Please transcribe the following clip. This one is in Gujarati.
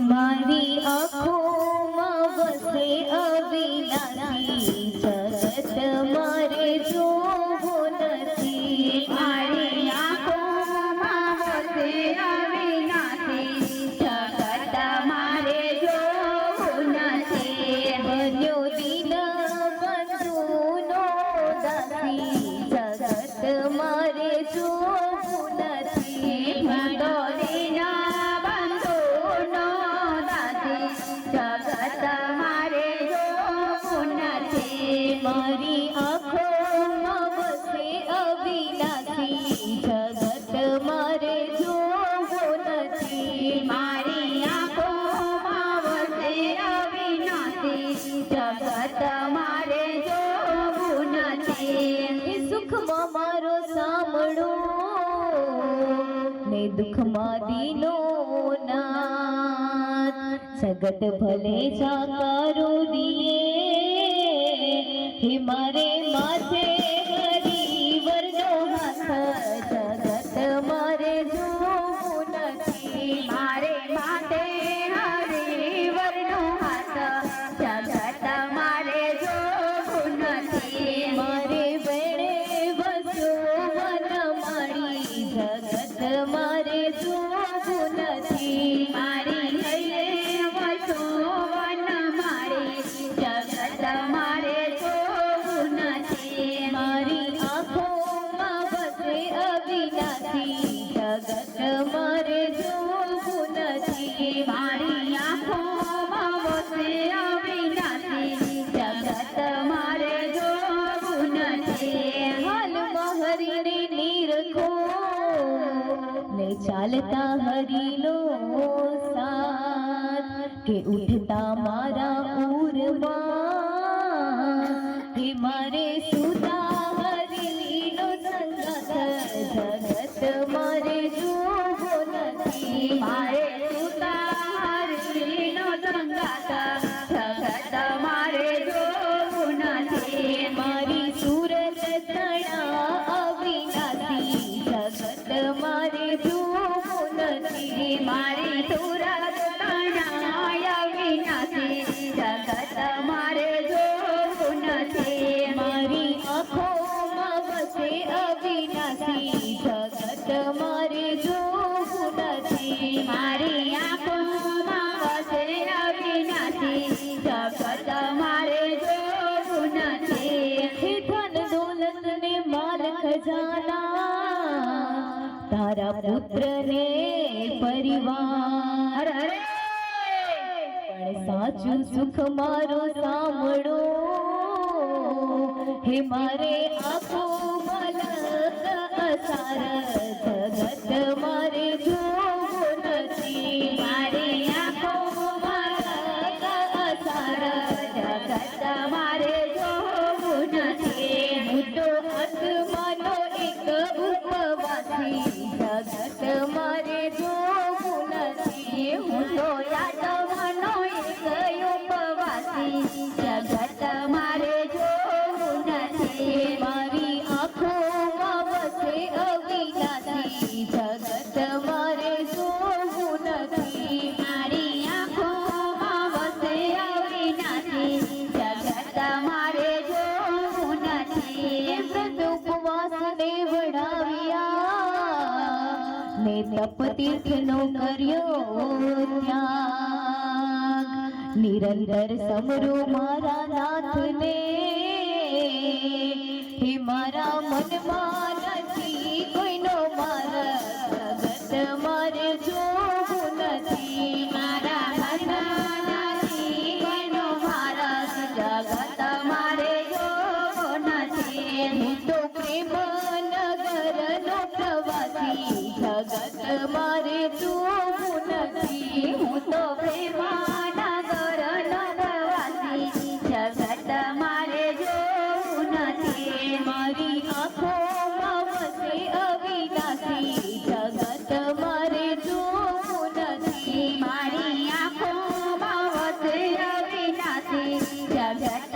મારી આંખોમાં વસે તમારે જોવું નથી સુખમાં મારો સાંભળો. ને દુઃખમાં દીનો ના સગત ભલે જાકારો દિયે હે મારે માથે ચાલતા હરીનો સાથ કે ઉઠતા મારા મારી સુરત મારે મારી આંખોમાં નથી. મારી આંખોમાં વસે અવિનાશી. જગત મારે નથી. ધન તારા પુત્ર ને હરે પણ સાચું સુખ મારું સાંભળો. હે મારે આખો મલક અસાર જગત તપતીર્થનો કર્યો ત્યાગ. નિરંતર સમરો મારા નાથને. હે મારા મનમાં রাজা